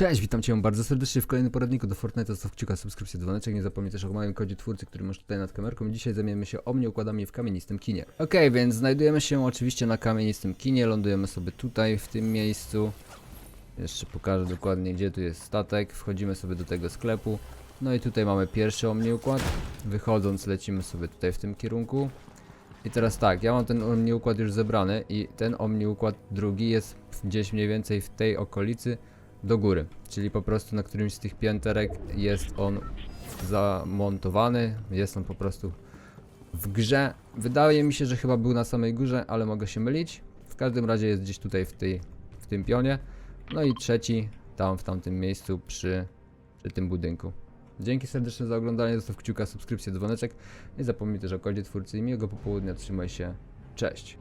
Cześć, witam Cię bardzo serdecznie w kolejnym poradniku do Fortnite. Zostaw kciuka, subskrypcję, dzwoneczek. Nie zapomnij też o małym kodzie twórcy, który masz tutaj nad kamerką. Dzisiaj zajmiemy się omniukładami w kamienistym kinie. Ok, więc znajdujemy się oczywiście na kamienistym kinie. Lądujemy sobie tutaj, w tym miejscu. Jeszcze pokażę dokładnie, gdzie tu jest statek. Wchodzimy sobie do tego sklepu. No i tutaj mamy pierwszy omniukład. Wychodząc lecimy sobie tutaj w tym kierunku. I teraz tak, ja mam ten omniukład już zebrany i ten omniukład drugi jest gdzieś mniej więcej w tej okolicy do góry. Czyli po prostu na którymś z tych pięterek jest on zamontowany, jest on po prostu w grze. Wydaje mi się, że chyba był na samej górze, ale mogę się mylić. W każdym razie jest gdzieś tutaj w, tej, w tym pionie. No i trzeci tam w tamtym miejscu przy, przy tym budynku. Dzięki serdeczne za oglądanie, zostaw kciuka, subskrypcję, dzwoneczek. Nie zapomnij też o kodzie twórcy i miłego popołudnia, trzymaj się, cześć.